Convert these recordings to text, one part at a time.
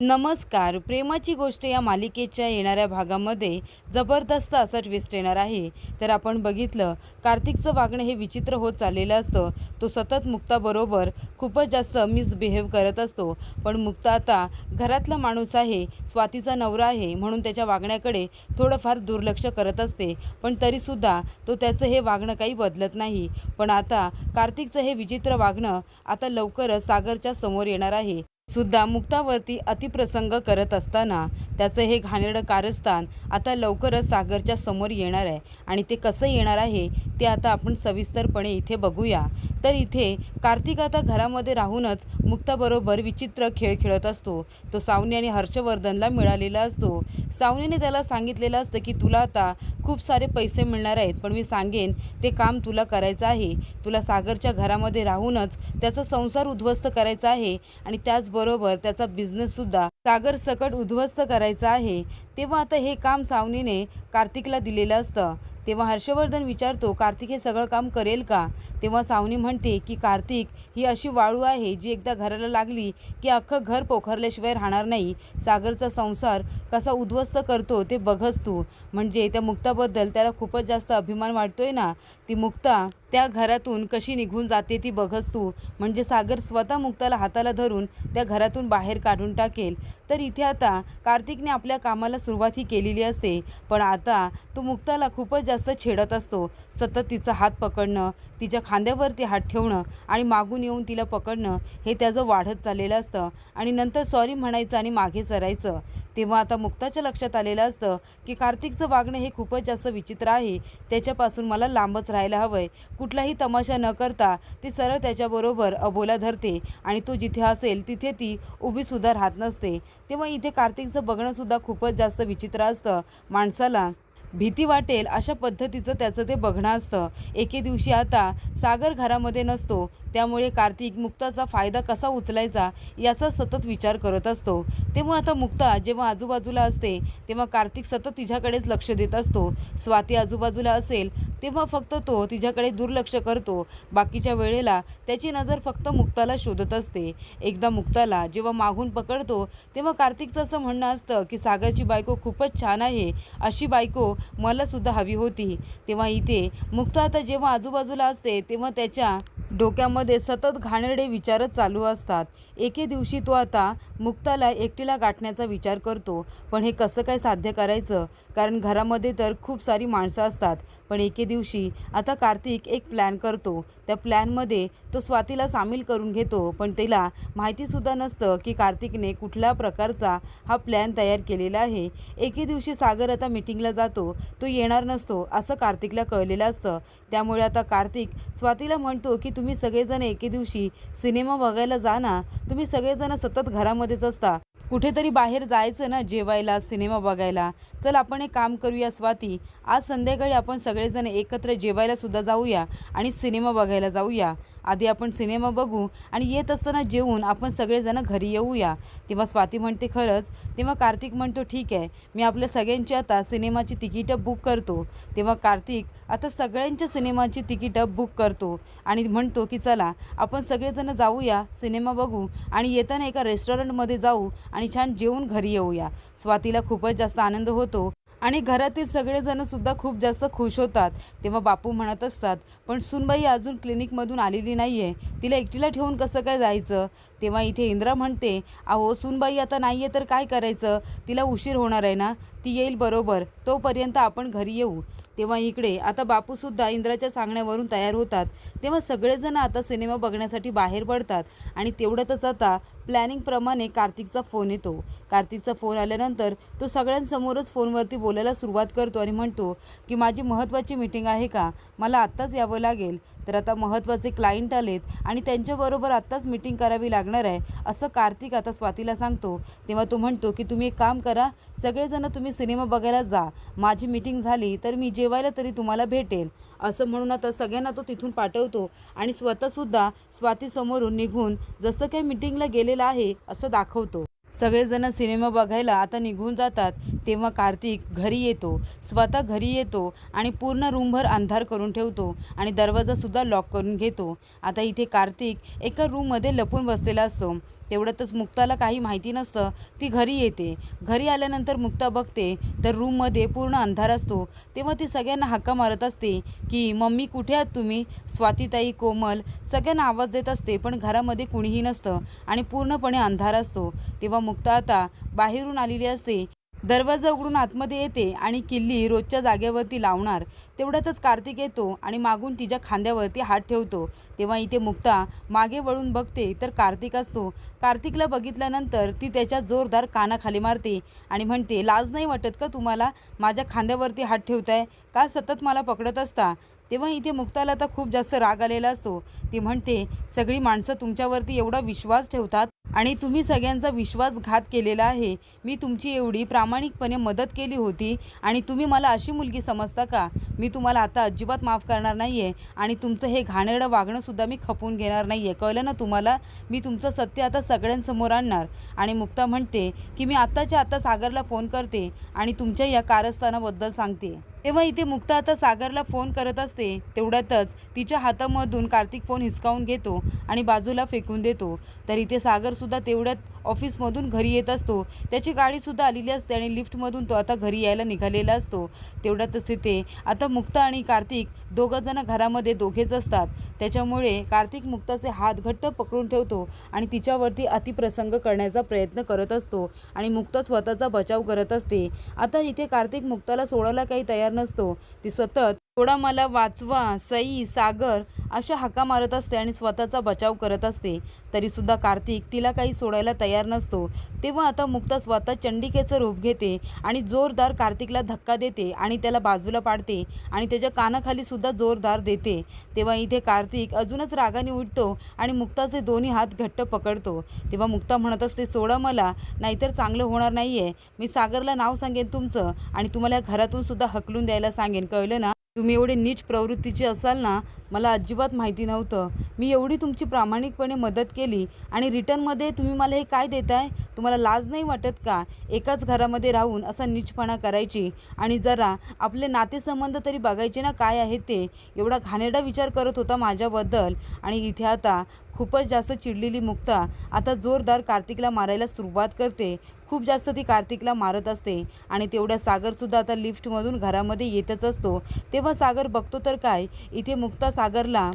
नमस्कार. प्रेमाची गोष्ट या मालिकेच्या येणाऱ्या भागामध्ये जबरदस्त असा ट्विस्ट येणार आहे. तर आपण बघितलं कार्तिकचं वागणं हे विचित्र होत चाललेलं असतं. तो सतत मुक्ताबरोबर खूपच जास्त मिसबिहेव करत असतो. पण मुक्ता आता घरातला माणूस आहे स्वातीचा नवरा आहे म्हणून त्याच्या वागण्याकडे थोडंफार दुर्लक्ष करत असते. पण तरीसुद्धा तो त्याचं हे वागणं काही बदलत नाही. पण आता कार्तिकचं हे विचित्र वागणं आता लवकरच सागरच्या समोर येणार आहे. सुद्धा मुक्तावरती अतिप्रसंग करत असताना त्याचं हे घाणेरडं कारस्थान आता लवकरच सागरच्या समोर येणार आहे. आणि ते कसं येणार आहे ते आता आपण सविस्तरपणे इथे बघूया. तर इथे कार्तिक आता घरामध्ये राहूनच मुक्ताबरोबर विचित्र खेळ खेळत असतो. तो सावनी आणि हर्षवर्धनला मिळालेला असतो. सावनीने त्याला सांगितलेलं असतं की तुला आता खूप सारे पैसे मिळणार आहेत पण मी सांगेन ते काम तुला करायचं आहे. तुला सागरच्या घरामध्ये राहूनच त्याचा संसार उद्ध्वस्त करायचा आहे आणि त्याचबरोबर त्याचा बिझनेससुद्धा सागर सकट उद्ध्वस्त करायचा आहे. तेव्हा आता हे काम सावनीने कार्तिकला दिलेलं असतं. तेव्हा हर्षवर्धन विचारतो कार्तिक हे सगळं काम करेल का? तेव्हा सावनी म्हणते की कार्तिक ही अशी वाळू आहे जी एकदा घराला लागली की अख्खं घर पोखरल्याशिवाय राहणार नाही. सागरचा संसार कसा उद्ध्वस्त करतो ते बघस तू. म्हणजे त्या मुक्ताबद्दल त्याला खूपच जास्त अभिमान वाटतोय ना? ती मुक्ता त्या घरातून कशी निघून जाते ती बघस तू. म्हणजे सागर स्वतः मुक्ताला हाताला धरून त्या घरातून बाहेर काढून टाकेल. तर इथे आता कार्तिकने आपल्या कामाला सुरुवात ही केलेली असते. पण आता तो मुक्ताला खूपच जास्त छेडत असतो. सतत तिचा हात पकडणं तिच्या खांद्यावरती हात ठेवणं आणि मागून येऊन तिला पकडणं हे त्याचं वाढत चाललेलं असतं. आणि नंतर सॉरी म्हणायचं आणि मागे सरायचं. तेव्हा आता मुक्ताच्या लक्षात आलेलं असतं की कार्तिकचं वागणं हे खूपच जास्त विचित्र आहे. त्याच्यापासून मला लांबच राहायला हवं आहे कुठलाही तमाशा न करता ती सरळ त्याच्याबरोबर अबोला धरते आणि तो जिथे असेल तिथे ती उभीसुद्धा राहत नसते. तेव्हा इथे कार्तिकचं बघणंसुद्धा खूपच जास्त विचित्र असतं. माणसाला भीती वाटेल अशा पद्धतीचं त्याचं ते बघणं असतं. एके दिवशी आता सागर घरामध्ये नसतो. त्यामुळे कार्तिक मुक्ताचा फायदा कसा उचलायचा याचा सतत विचार करत असतो. तेव्हा आता मुक्ता जेव्हा आजूबाजूला असते तेव्हा कार्तिक सतत तिच्याकडेच लक्ष देत असतो. स्वाती आजूबाजूला असेल तेव्हा फक्त तो तिच्याकडे दुर्लक्ष करतो. बाकीच्या वेळेला त्याची नजर फक्त मुक्ताला शोधत असते. एकदा मुक्ताला जेव्हा मागून पकडतो तेव्हा कार्तिकचं असं म्हणणं असतं की सागरची बायको खूपच छान आहे अशी बायको मला सुद्धा हवी होती. तेव्हा इथे मुक्ता आता जेव्हा आजूबाजूला असते तेव्हा त्याच्या डोक्यामध्ये सतत घाणेरडे विचारच चालू असतात. एके दिवशी तो आता मुक्ताला एकटीला गाठण्याचा विचार करतो. पण हे कसं काय साध्य करायचं? कारण घरामध्ये तर खूप सारी माणसं असतात. पण एके दिवशी आता कार्तिक एक प्लॅन करतो. त्या प्लॅनमध्ये तो स्वातीला सामील करून घेतो. पण तिला माहितीसुद्धा नसतं की कार्तिकने कुठल्या प्रकारचा हा प्लॅन तयार केलेला आहे. एके दिवशी सागर आता मिटिंगला जातो. तो येणार नसतो असं कार्तिकला कळलेलं असतं. त्यामुळे आता कार्तिक स्वातीला म्हणतो की तुम्ही सगळेजण एके दिवशी सिनेमा बघायला जा ना तुम्ही सगळेजण सतत घरामध्येच असता. कुठेतरी बाहेर जायचं ना जेवायला सिनेमा बघायला. चल आपण एक काम करूया स्वाती आज संध्याकाळी आपण सगळेजण एकत्र जेवायला सुद्धा जाऊया आणि सिनेमा बघायला जाऊया. आधी आपण सिनेमा बघू आणि येत असताना जेवून आपण सगळेजण घरी येऊया. तेव्हा स्वाती म्हणते खरंच? तेव्हा कार्तिक म्हणतो ठीक आहे. मी आपल्या सगळ्यांची आता सिनेमाची तिकीटं बुक करतो. तेव्हा कार्तिक आता सगळ्यांच्या सिनेमाची तिकीटं बुक करतो आणि म्हणतो की चला आपण सगळेजण जाऊया सिनेमा बघू आणि येताना एका रेस्टॉरंटमध्ये जाऊ आणि छान जेवून घरी येऊया. स्वातीला खूपच जास्त आनंद होतो आणि घरातील सगळेजणसुद्धा खूप जास्त खुश होतात. तेव्हा बापू म्हणत असतात पण सुनबाई अजून क्लिनिकमधून आलेली नाही आहे तिला एकटीला ठेवून कसं काय जायचं? तेव्हा इथे इंद्रा म्हणते अहो सुनबाई आता नाही आहे तर काय करायचं? तिला उशीर होणार आहे ना? ती येईल बरोबर. तोपर्यंत आपण घरी येऊ. तेव्हा इकडे आता बापूसुद्धा इंद्राच्या सांगण्यावरून तयार होतात. तेव्हा सगळेजण आता सिनेमा बघण्यासाठी बाहेर पडतात. आणि तेवढ्यातच आता प्लॅनिंगप्रमाणे कार्तिकचा फोन येतो. कार्तिकचा फोन आल्यानंतर तो सगळ्यांसमोरच फोनवरती बोलायला सुरुवात करतो आणि म्हणतो की माझी महत्त्वाची मीटिंग आहे का? मला आत्ताच यावं लागेल. तर आता महत्त्वाचे क्लायंट आलेत आणि त्यांच्याबरोबर आत्ताच मीटिंग करावी लागणार आहे असं कार्तिक आता स्वातीला सांगतो. तेव्हा तो म्हणतो की तुम्ही एक काम करा सगळेजण तुम्ही सिनेमा बघायला जा. माझी मीटिंग झाली तर मी जेवायला तरी तुम्हाला भेटेल. असं म्हणून आता सगळ्यांना तो तिथून पाठवतो आणि स्वतःसुद्धा स्वातीसमोरून निघून जसं काही मीटिंगला गेलेला आहे असं दाखवतो. सगळेजण सिनेमा बघायला आता निघून जातात तेव्हा कार्तिक घरी येतो स्वतः घरी येतो आणि पूर्ण रूमभर अंधार करून ठेवतो आणि दरवाजासुद्धा लॉक करून घेतो. आता इथे कार्तिक एका रूममध्ये लपून बसलेला असतो. तेवढ्यातच मुक्ताला काही माहिती नसतं ती घरी येते. घरी आल्यानंतर मुक्ता बघते तर रूममध्ये पूर्ण अंधार असतो. तेव्हा ती सगळ्यांना हाका मारत असते की मम्मी कुठे आहात तुम्ही? स्वातीताई कोमल सगळ्यांना आवाज देत असते पण घरामध्ये कुणीही नसतं आणि पूर्णपणे अंधार असतो. तेव्हा मुक्ता आता बाहेरून आलेली असते. दरवाजा उघडून आतमध्ये येते आणि किल्ली रोजच्या जागेवरती लावणार तेवढ्यातच कार्तिक येतो आणि मागून तिच्या खांद्यावरती हात ठेवतो. तेव्हा इथे मुक्ता मागे वळून बघते तर कार्तिक असतो. कार्तिकला बघितल्यानंतर ती त्याच्या जोरदार कानाखाली मारते आणि म्हणते लाज नाही वाटत का तुम्हाला? माझ्या खांद्यावरती हात ठेवताय? का सतत मला पकडत असता? तेव्हा इथे मुक्ताला आता खूप जास्त राग आलेला असतो. ती म्हणते सगळी माणसं तुमच्यावरती एवढा विश्वास ठेवतात आणि तुम्ही सगळ्यांचा विश्वासघात केलेला आहे. मी तुमची एवढी प्रामाणिकपणे मदत केली होती आणि तुम्ही मला अशी मुलगी समजता का? मी तुम्हाला आता अजिबात माफ करणार नाही आहे आणि तुमचं हे घाणेरडं वागणंसुद्धा मी खपून घेणार नाही आहे कळलं ना तुम्हाला? मी तुमचं सत्य आता सगळ्यांसमोर आणणार. आणि मुक्ता म्हणते की मी आत्ताच्या आत्ता सागरला फोन करते आणि तुमच्या या कारस्थानाबद्दल सांगते. तेव्हा इथे मुक्ता आता सागरला फोन करत असते. तेवढ्यातच तिच्या हातामधून कार्तिक फोन हिसकावून घेतो आणि बाजूला फेकून देतो. तर इथे सागरसुद्धा तेवढ्यात ऑफिसमधून घरी येत असतो. त्याची गाडीसुद्धा आलेली असते आणि लिफ्टमधून तो आता घरी यायला निघालेला असतो. तेवढ्यातच इथे आता मुक्ता आणि कार्तिक दोघंजणं घरामध्ये दोघेच असतात. त्याच्यामुळे कार्तिक मुक्ताचे हात घट्ट पकडून ठेवतो आणि तिच्यावरती अतिप्रसंग करण्याचा प्रयत्न करत असतो आणि मुक्ता स्वतःचा बचाव करत असते. आता इथे कार्तिक मुक्ताला सोडायला काही तयार नसतो. ती सतत थोडा मला वाचवा सई सागर अशा हाका मारत असते आणि स्वतःचा बचाव करत असते. तरीसुद्धा कार्तिक तिला काही सोडायला तयार नसतो. तेव्हा आता मुक्ता स्वतः चंडिकेचं रूप घेते आणि जोरदार कार्तिकला धक्का देते आणि त्याला बाजूला पाडते आणि त्याच्या कानाखाली सुद्धा जोरदार देते. तेव्हा इथे कार्तिक अजूनच रागाने उठतो आणि मुक्ताचे दोन्ही हात घट्ट पकडतो. तेव्हा मुक्ता म्हणत असते सोडा मला नाहीतर चांगलं होणार नाही आहे मी सागरला नाव सांगेन तुमचं आणि तुम्हाला घरातूनसुद्धा घरातून सुद्धा हकलून द्यायला सांगेन. कळलं ना? तुम्ही एवढे नीच प्रवृत्तीचे असाल ना मला अजिबात माहिती नव्हतं. मी एवढी तुमची प्रामाणिकपणे मदत केली आणि रिटर्नमध्ये तुम्ही मला हे काय देताय? तुम्हाला लाज नाही वाटत का? एकाच घरामध्ये राहून असा नीचपणा करायची? आणि जरा आपले नातेसंबंध तरी बघायचे ना काय आहे ते? एवढा घाणेरडा विचार करत होता माझ्याबद्दल. आणि इथे आता खूपच जास्त चिडलेली मुक्ता आता जोरदार कार्तिकला मारायला सुरुवात करते. खूप जास्त ती कार्तिकला मारत असते. आणि तेवढ्या सागरसुद्धा आता लिफ्टमधून घरामध्ये येतच असतो. तेव्हा सागर बघतो तर काय? इथे मुक्ता सागरला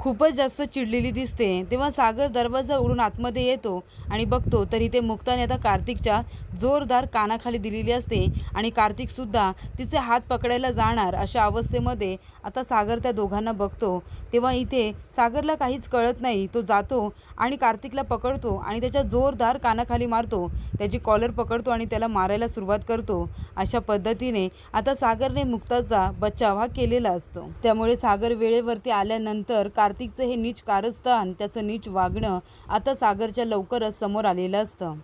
खूपच जास्त चिडलेली दिसते. तेव्हा सागर दरवाजा उघडून आतमध्ये येतो आणि बघतो तरी ते मुक्ताने आता कार्तिकच्या जोरदार कानाखाली दिलेली असते आणि कार्तिकसुद्धा तिचे हात पकडायला जाणार अशा अवस्थेमध्ये आता सागर त्या दोघांना बघतो. तेव्हा इथे सागरला काहीच कळत नाही. तो जातो आणि कार्तिकला पकडतो आणि त्याच्या जोरदार कानाखाली मारतो. त्याची कॉलर पकडतो आणि त्याला मारायला सुरुवात करतो. अशा पद्धतीने आता सागरने मुक्ताचा बचाव हा केलेला असतो. त्यामुळे सागर वेळेवरती आल्यानंतर कार्तिकचं हे नीच कारस्थान त्याचं नीच वागणं आता सागरच्या लवकरच समोर आलेलं असतं.